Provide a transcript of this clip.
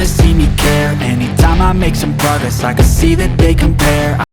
wanna see me care. Anytime I make some progress, I can see that they compare